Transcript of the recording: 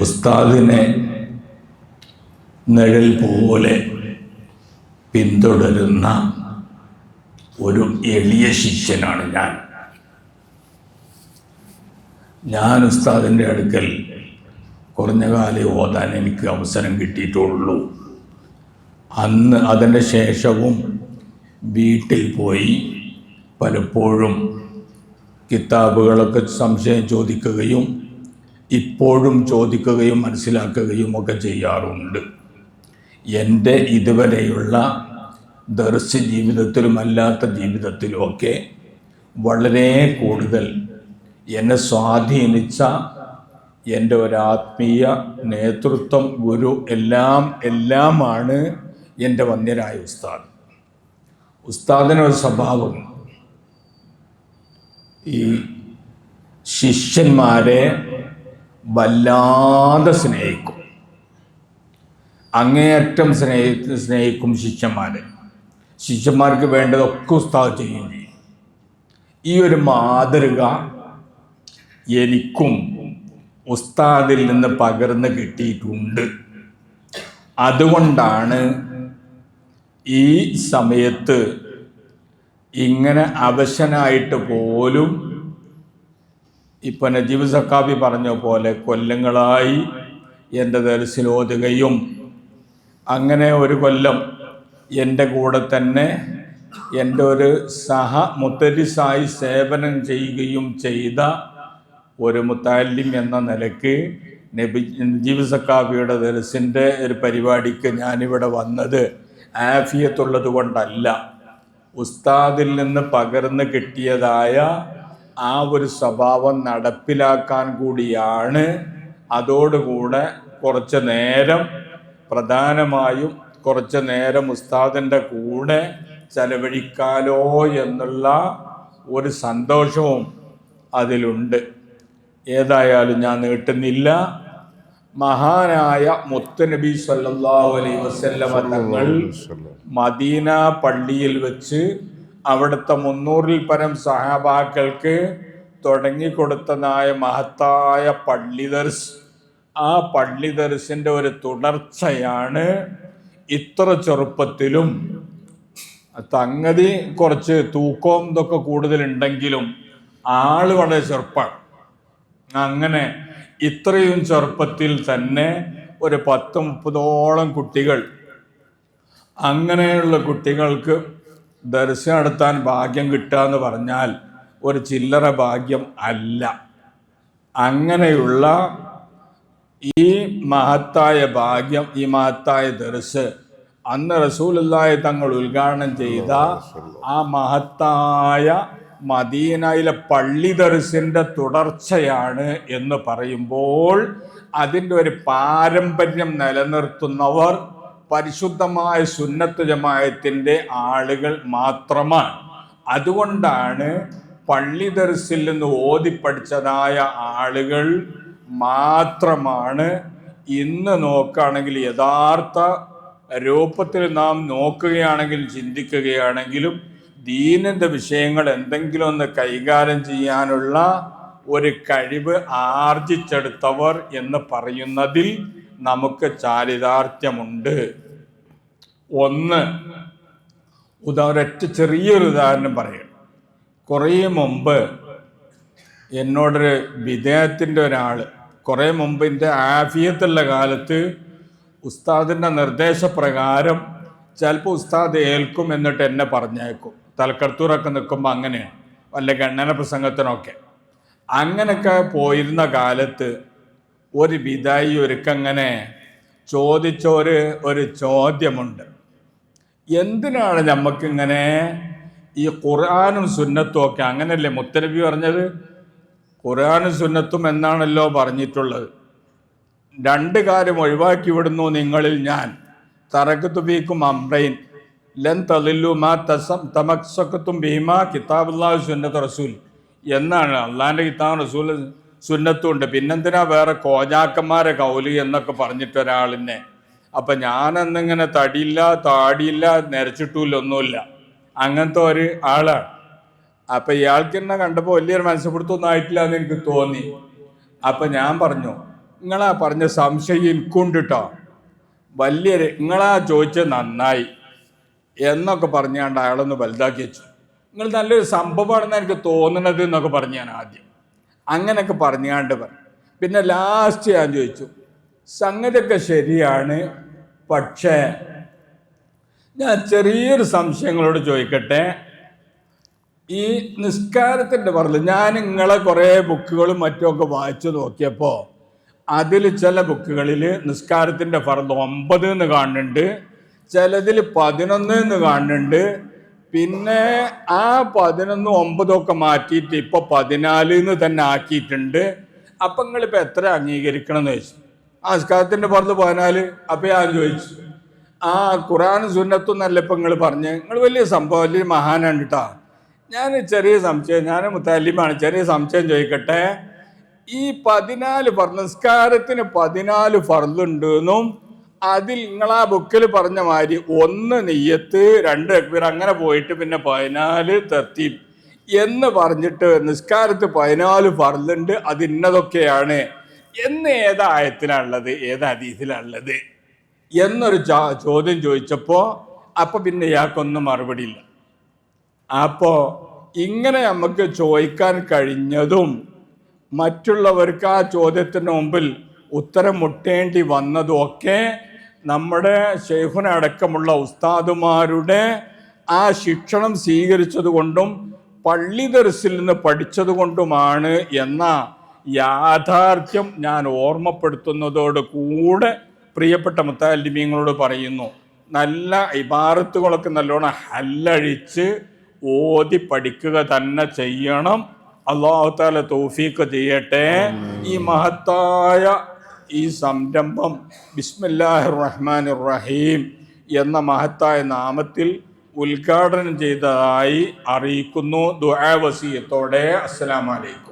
ഉസ്താദിനെ നിഴൽ പോലെ പിന്തുടരുന്ന ഒരു എളിയ ശിഷ്യനാണ് ഞാൻ. ഞാൻ ഉസ്താദിന്റെ അടുക്കൽ കുറഞ്ഞ കാലം ഓതാൻ എനിക്ക് അവസരം കിട്ടിയിട്ടുള്ളൂ. അന്ന് അതിന്റെ ശേഷവും വീട്ടിൽ പോയി പലപ്പോഴും കിതാബുകളൊക്കെ സംശയം ചോദിക്കുകയും ഇപ്പോഴും ചോദിക്കുകയും മനസ്സിലാക്കുകയും ഒക്കെ ചെയ്യാറുണ്ട്. എന്റെ ഇതുവരെയുള്ള ദർശ ജീവിതത്തിലുമല്ലാത്ത ജീവിതത്തിലുമൊക്കെ വളരെ കൂടുതൽ എന്നെ സ്വാധീനിച്ച എന്റെ ഒരാത്മീയ നേതൃത്വം ഗുരു എല്ലാം എല്ലാമാണ് എന്റെ വന്യരായ ഉസ്താദ്. ഉസ്താദിനൊരു സ്വഭാവം. ഈ ശിഷ്യന്മാരെ വല്ലാതെ സ്നേഹിക്കും. അങ്ങേയറ്റം സ്നേഹി സ്നേഹിക്കും ശിഷ്യന്മാരെ. ശിഷ്യന്മാർക്ക് വേണ്ടതൊക്കെ ഉസ്താദ് ചെയ്യും. ഈ ഒരു മാതൃക എനിക്കും ഉസ്താദിൽ നിന്ന് പകർന്ന് കിട്ടിയിട്ടുണ്ട്. അതുകൊണ്ടാണ് ഈ സമയത്ത് ഇങ്ങനെ അവശനായിട്ട് പോലും ഇപ്പൊ നജീബ് സക്കാബി പറഞ്ഞ പോലെ കൊല്ലങ്ങളായി എന്റെ ദർശിലോതുകയും അങ്ങനെ ഒരു കൊല്ലം എന്റെ കൂടെ തന്നെ എന്റെ ഒരു സഹ മുത്തരിസായി സേവനം ചെയ്യുകയും ചെയ്ത ഒരു മുത്താലിം എന്ന നിലയ്ക്ക് നബി നജീബ് സക്കാബിയുടെ ദർസിന്റെ ഒരു പരിപാടിക്ക് ഞാനിവിടെ വന്നത്. ആഫിയത്തുള്ളത് കൊണ്ടല്ല. ഉസ്താദിൽ നിന്ന് പകർന്ന് കിട്ടിയതായ ആ ഒരു സ്വഭാവം നടപ്പിലാക്കാൻ കൂടിയാണ്. അതോടുകൂടെ കുറച്ച് നേരം പ്രധാനമായും കുറച്ച് നേരം ഉസ്താദിന്റെ കൂടെ ചെലവഴിക്കാലോ എന്നുള്ള ഒരു സന്തോഷവും അതിലുണ്ട്. ഏതായാലും ഞാൻ നീട്ടുന്നില്ല. മഹാനായ മുത്തനബി സല്ലല്ലാഹു അലൈഹി വസല്ലമ തങ്ങൾ മദീന പള്ളിയിൽ വെച്ച് അവിടുത്തെ മുന്നൂറിൽ പരം സഹാബാക്കൾക്ക് തുടങ്ങിക്കൊടുത്തതായ മഹത്തായ പള്ളി ദർസ് ആ പള്ളി ദർസിന്റെ ഒരു തുടർച്ചയാണ് ഇത്ര ചെറുപ്പത്തിലും. തങ്ങതി കുറച്ച് തൂക്കവും ഇതൊക്കെ കൂടുതലുണ്ടെങ്കിലും ആൾ വളരെ ചെറുപ്പമാണ് അങ്ങനെ ഇത്രയും ചെറുപ്പത്തിൽ തന്നെ ഒരു പത്ത് മുപ്പതോളം കുട്ടികൾ അങ്ങനെയുള്ള കുട്ടികൾക്ക് ദർശനം നടത്താൻ ഭാഗ്യം കിട്ടുക എന്ന് പറഞ്ഞാൽ ഒരു ചില്ലറ ഭാഗ്യം അല്ല. അങ്ങനെയുള്ള ഈ മഹത്തായ ഭാഗ്യം ഈ മഹത്തായ ദർശ് അന്ന് റസൂലുള്ളാഹി തങ്ങൾ ഉദ്ഘാടനം ചെയ്ത ആ മഹത്തായ മദീനയിലെ പള്ളി ദർശിന്റെ തുടർച്ചയാണ് എന്ന് പറയുമ്പോൾ അതിന്റെ ഒരു പാരമ്പര്യം നിലനിർത്തുന്നവർ പരിശുദ്ധമായ സുന്നത്ത് ജമായത്തിന്റെ ആളുകൾ മാത്രമാണ്. അതുകൊണ്ടാണ് പള്ളി ദർസിൽ നിന്ന് ഓതിപ്പഠിച്ചതായ ആളുകൾ മാത്രമാണ്. ഇന്ന് നോക്കുകയാണെങ്കിൽ യഥാർത്ഥ രൂപത്തിൽ നാം നോക്കുകയാണെങ്കിൽ ചിന്തിക്കുകയാണെങ്കിലും ദീനിന്റെ വിഷയങ്ങൾ എന്തെങ്കിലും ഒന്ന് കൈകാര്യം ചെയ്യാനുള്ള ഒരു കഴിവ് ആർജിച്ചെടുത്തവർ എന്ന് പറയുന്നതിൽ നമുക്ക് ചാരിതാർത്ഥ്യമുണ്ട്. ഒന്ന് ഉദാഹരണ ചെറിയൊരു ഉദാഹരണം പറയണം കുറേ മുമ്പ് എന്നോടൊരു വിദേഹത്തിന്റെ ഒരാൾ കുറേ മുമ്പ് എന്റെ ആഫിയത്തുള്ള കാലത്ത് ഉസ്താദിന്റെ നിർദ്ദേശപ്രകാരം ചിലപ്പോൾ ഉസ്താദ് ഏൽക്കും എന്നിട്ട് എന്നെ പറഞ്ഞേക്കും. തലക്കടത്തൂറൊക്കെ നിൽക്കുമ്പോൾ അങ്ങനെയാണ് വല്ല ഗണ്ണന പ്രസംഗത്തിനൊക്കെ. അങ്ങനെയൊക്കെ പോയിരുന്ന കാലത്ത് ഒരു വിതായി ഒരുക്കങ്ങനെ ചോദിച്ചോര് ഒരു ചോദ്യമുണ്ട്. എന്തിനാണ് നമുക്കിങ്ങനെ ഈ ഖുർആാനും സുന്നത്തും ഒക്കെ അങ്ങനെയല്ലേ മുത്തനബി പറഞ്ഞത്? ഖുർആാനും സുന്നത്തും എന്നാണല്ലോ പറഞ്ഞിട്ടുള്ളത്. രണ്ട് കാര്യം ഒഴിവാക്കി വിടുന്നു നിങ്ങളിൽ ഞാൻ. തറക്കത്തുബീക്കും അമ്രൈൻ ലൻ തലില്ലു മാ തസം തമക്സക്കത്തും ഭീമ കിതാബുല്ലാഹു സുന്നത്ത് റസൂൽ. എന്നാണ് അള്ളാഹിന്റെ കിതാബ് റസൂൽ സുന്നത്തും ഉണ്ട് പിന്നെന്തിനാ വേറെ കോജാക്കന്മാരെ കൗലി എന്നൊക്കെ പറഞ്ഞിട്ട് ഒരാളിനെ? അപ്പം ഞാനന്നിങ്ങനെ തടിയില്ല താടിയില്ല നിരച്ചിട്ടില്ല ഒന്നുമില്ല. അങ്ങനത്തെ ഒരു ആളാണ്. അപ്പം ഇയാൾക്ക് എന്നെ കണ്ടപ്പോൾ വലിയൊരു മനസ്സപ്പെടുത്തൊന്നും ആയിട്ടില്ല എന്ന് എനിക്ക് തോന്നി. അപ്പം ഞാൻ പറഞ്ഞു നിങ്ങളാ പറഞ്ഞ സംശയം എനിക്കുണ്ട് കേട്ടോ വലിയൊരു നിങ്ങളാ ചോദിച്ച നന്നായി. എന്നൊക്കെ പറഞ്ഞാണ്ട് അയാളൊന്ന് വലുതാക്കി വെച്ചു. നിങ്ങൾ നല്ലൊരു സംഭവമാണെന്ന് എനിക്ക് തോന്നുന്നത് എന്നൊക്കെ പറഞ്ഞു ഞാൻ ആദ്യം. അങ്ങനെയൊക്കെ പറഞ്ഞാണ്ട് പറഞ്ഞു. പിന്നെ ലാസ്റ്റ് ഞാൻ ചോദിച്ചു സംഗതിയൊക്കെ ശരിയാണ് പക്ഷേ ഞാൻ ചെറിയൊരു സംശയങ്ങളോട് ചോദിക്കട്ടെ? ഈ നിസ്കാരത്തിന്റെ പറഞ്ഞു ഞാൻ നിങ്ങളെ കുറേ ബുക്കുകളും മറ്റുമൊക്കെ വായിച്ചു നോക്കിയപ്പോൾ അതിൽ ചില ബുക്കുകളിൽ നിസ്കാരത്തിന്റെ ഫർദ് ഒമ്പത് എന്ന് കാണുന്നുണ്ട് ചിലതിൽ പതിനൊന്ന് എന്ന് കാണുന്നുണ്ട് പിന്നെ ആ പതിനൊന്ന് ഒമ്പതൊക്കെ മാറ്റിയിട്ട് ഇപ്പൊ പതിനാല് എന്ന് തന്നെ ആക്കിയിട്ടുണ്ട്. അപ്പം നിങ്ങളിപ്പോൾ എത്ര അംഗീകരിക്കണം എന്ന് ചോദിച്ചു. ആ പുറത്ത് പതിനാല്. അപ്പം ഞാൻ ചോദിച്ചു. ആ ഖുറാൻ സുന്നത്തും നല്ല ഇപ്പം നിങ്ങൾ പറഞ്ഞ്? നിങ്ങൾ വലിയ സംഭവം വലിയ മഹാനാണ് കേട്ടോ ഞാൻ ചെറിയ സംശയം ഞാൻ മുത്താലിമാണ് ചെറിയ സംശയം ചോദിക്കട്ടെ. ഈ പതിനാല് ഫർ നിസ്കാരത്തിന് പതിനാല് ഫർലുണ്ട് എന്നും അതിൽ നിങ്ങൾ ആ ബുക്കിൽ പറഞ്ഞ മാതിരി ഒന്ന് നെയ്യത്ത് രണ്ട് അക്ബീർ അങ്ങനെ പോയിട്ട് പിന്നെ പതിനാല് തർത്തീബ് എന്ന് പറഞ്ഞിട്ട് നിസ്കാരത്ത് പതിനാല് പറഞ്ഞുണ്ട് അത് ഇന്നതൊക്കെയാണ്. എന്ന് ഏത് ആയത്തിലാണുള്ളത്? ഏത് അതീതിലാണുള്ളത് എന്നൊരു ചോദ്യം ചോദിച്ചപ്പോൾ അപ്പോൾ പിന്നെ ഇയാൾക്കൊന്നും മറുപടിയില്ല അപ്പോ ഇങ്ങനെ നമുക്ക് ചോദിക്കാൻ കഴിഞ്ഞതും മറ്റുള്ളവർക്ക് ആ ചോദ്യത്തിന് മുമ്പിൽ ഉത്തരം മുട്ടേണ്ടി വന്നതും ഒക്കെ നമ്മുടെ ഷെയ്ഖുനടക്കമുള്ള ഉസ്താദുമാരുടെ ആ ശിക്ഷണം സ്വീകരിച്ചത് കൊണ്ടും പള്ളി ദർസിൽ നിന്ന് പഠിച്ചത് കൊണ്ടുമാണ് എന്ന യാഥാർത്ഥ്യം ഞാൻ ഓർമ്മപ്പെടുത്തുന്നതോട് കൂടെ പ്രിയപ്പെട്ട മുത്താലിമ്യങ്ങളോട് പറയുന്നു. നല്ല ഇബാറത്തുകളൊക്കെ നല്ലോണം ഹല്ലഴിച്ച് ഓതി പഠിക്കുക തന്നെ ചെയ്യണം. അള്ളാഹു താല തൗഫീഖ് ചെയ്യട്ടെ. ഈ മഹത്തായ ഈ സംരംഭം ബിസ്മില്ലാഹിർ റഹ്മാൻ റഹീം എന്ന മഹത്തായ നാമത്തിൽ ഉദ്ഘാടനം ചെയ്തതായി അറിയിക്കുന്നു. ദുആ വസിയത്തോടെ. അസ്സലാമലൈക്കും